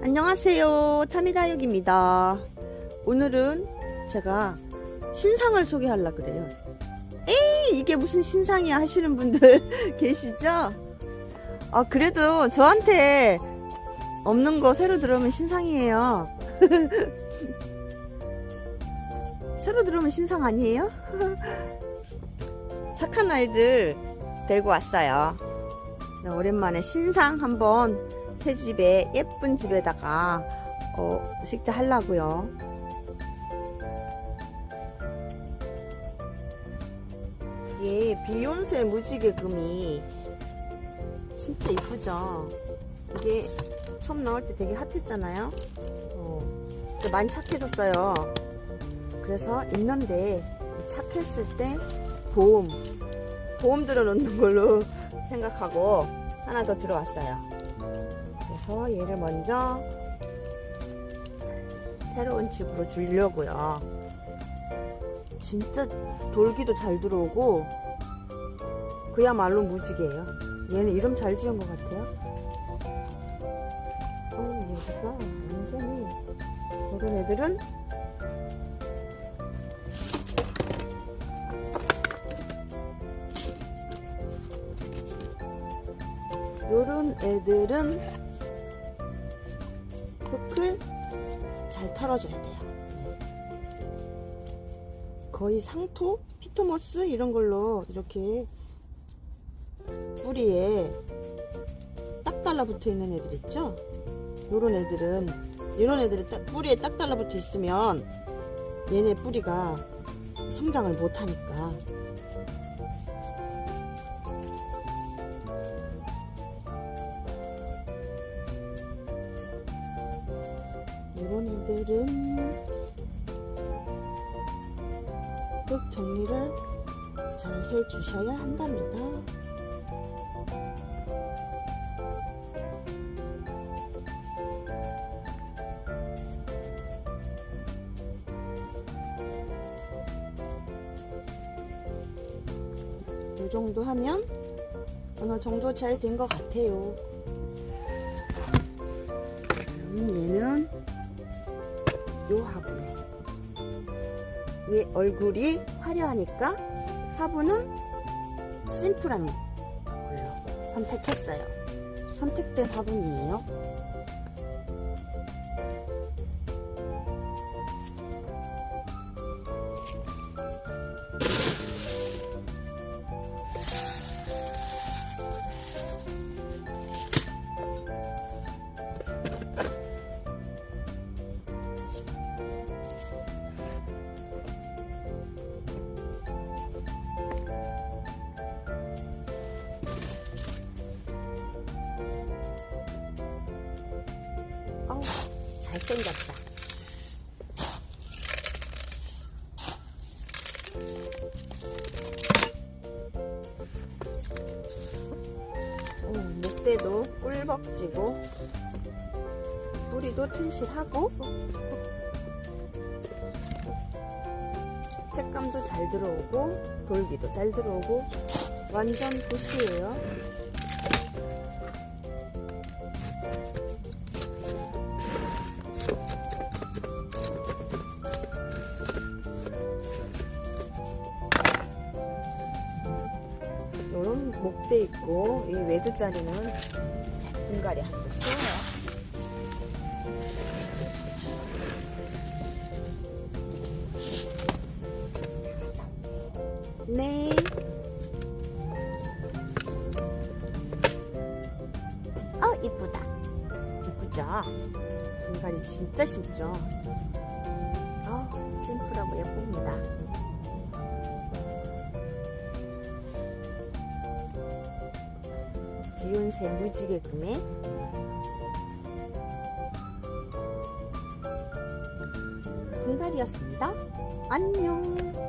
안녕하세요. 타미다육입니다. 오늘은 제가 신상을 소개하려 그래요. 에이, 이게 무슨 신상이야 하시는 분들 계시죠? 아, 그래도 저한테 없는 거 새로 들어오면 신상이에요. 새로 들어오면 신상 아니에요? 착한 아이들 데리고 왔어요. 네, 오랜만에 신상 한번 새 집에 예쁜 집에다가 어, 식자 하려고요. 이게 비욘세 무지개 금이 진짜 이쁘죠? 이게 처음 나올 때 되게 핫했잖아요. 어, 많이 착해졌어요. 그래서 있는데 착했을 때 보험 보험 들어놓는 걸로 생각하고 하나 더 들어왔어요. 그래서 얘를 먼저 새로운 집으로 주려고요. 진짜 돌기도 잘 들어오고 그야말로 무지개예요. 얘는 이름 잘 지은 것 같아요. 어, 여기가 완전히 이런 애들은 요런 애들은 털어줘야 돼요. 거의 상토, 피토머스 이런 걸로 이렇게 뿌리에 딱 달라붙어 있는 애들 있죠? 요런 애들은 이런 애들이 딱 뿌리에 딱 달라붙어 있으면 얘네 뿌리가 성장을 못하니까 이런 애들은 흙 정리를 잘 해주셔야 한답니다. 이 정도 하면 어느 정도 잘 된 것 같아요. 얘는 요 화분에 얘 얼굴이 화려하니까 화분은 심플한 걸로 선택했어요. 선택된 화분이에요. 잘생겼다. 어, 목대도 꿀벅지고 뿌리도 튼실하고 색감도 잘 들어오고 돌기도 잘 들어오고 완전 굿이에요. 요런 목대 있고 이 외두짜리는 분갈이 한개 씌워요. 네. 어 이쁘다. 이쁘죠? 분갈이 진짜 쉽죠? 어 심플하고 예쁩니다. 비욘세 무지개 금에 분갈이였습니다. 안녕.